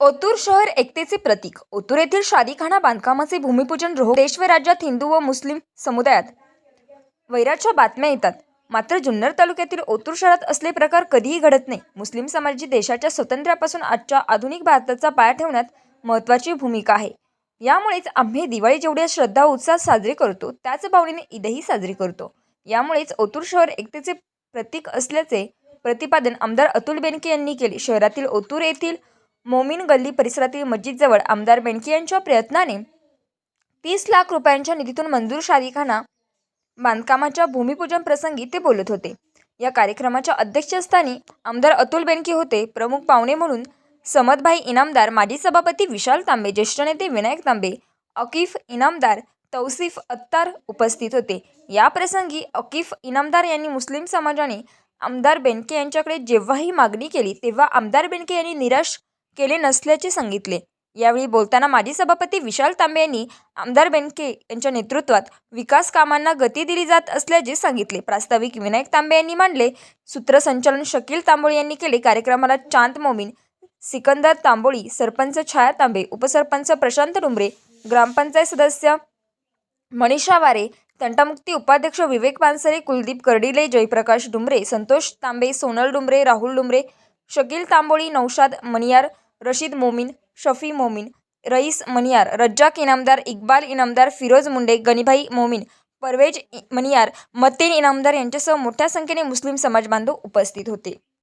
ओतूर शहर एकतेचे प्रतीक. ओतूर येथील शादीखाना बांधकामाचे भूमिपूजन रोह देश व राज्यात हिंदू व मुस्लिम समुदायात वैराच्या बातम्या येतात. मात्र जुन्नर तालुक्यातील ओतूर शहरात असले प्रकार कधीही घडत नाही. मुस्लिम समाजाची देशाच्या स्वातंत्र्यापासून आजच्या आधुनिक भारताचा पाया ठेवण्यात महत्त्वाची भूमिका आहे. यामुळेच आम्ही दिवाळी जेवढ्या श्रद्धा उत्साह उत्साहात साजरी करतो त्याच भावनेने ईदही साजरी करतो. यामुळेच ओतूर शहर एकतेचे प्रतीक असल्याचे प्रतिपादन आमदार अतुल बेनके यांनी केले. शहरातील ओतूर येथील मोमीन गल्ली परिसरातील मस्जिदजवळ आमदार बेनके यांच्या प्रयत्नाने तीस लाख रुपयांच्या निधीतून मंजूर शादीखाना बांधकामाच्या भूमिपूजन प्रसंगी ते बोलत होते. या कार्यक्रमाच्या अध्यक्षस्थानी आमदार अतुल बेनके होते. प्रमुख पाहुणे म्हणून समदभाई इनामदार माजी सभापती विशाल तांबे ज्येष्ठ नेते विनायक तांबे अकीफ इनामदार तौसिफ अत्तार उपस्थित होते. या प्रसंगी अकीफ इनामदार यांनी मुस्लिम समाजाने आमदार बेनके यांच्याकडे जेव्हाही मागणी केली तेव्हा आमदार बेनके यांनी निराश केले नसल्याचे सांगितले. यावेळी बोलताना माजी सभापती विशाल तांबे यांनी आमदार बेनके यांच्या नेतृत्वात विकास कामांना गती दिली जात असल्याचे सांगितले. प्रास्ताविक विनायक तांबे यांनी मांडले सूत्रसंचालन शकील तांबोळी यांनी केले कार्यक्रमाला चांद मोमीन सिकंदर तांबोळी सरपंच छाया तांबे उपसरपंच प्रशांत डुंबरे ग्रामपंचायत सदस्य मनीषा वारे तंटामुक्ती उपाध्यक्ष विवेक पानसरे कुलदीप कर्डिले जयप्रकाश डुंबरे संतोष तांबे सोनल डुंबरे राहुल डुंबरे शकील तांबोळी नौशाद मनियार रशीद मोमीन शफी मोमीन रईस मनियार रज्जाक इनामदार इक्बाल इनामदार फिरोज मुंडे गनीभाई मोमीन परवेज इ- मनियार मतीन इनामदार यांच्यासह मोठ्या संख्येने मुस्लिम समाज बांधव उपस्थित होते.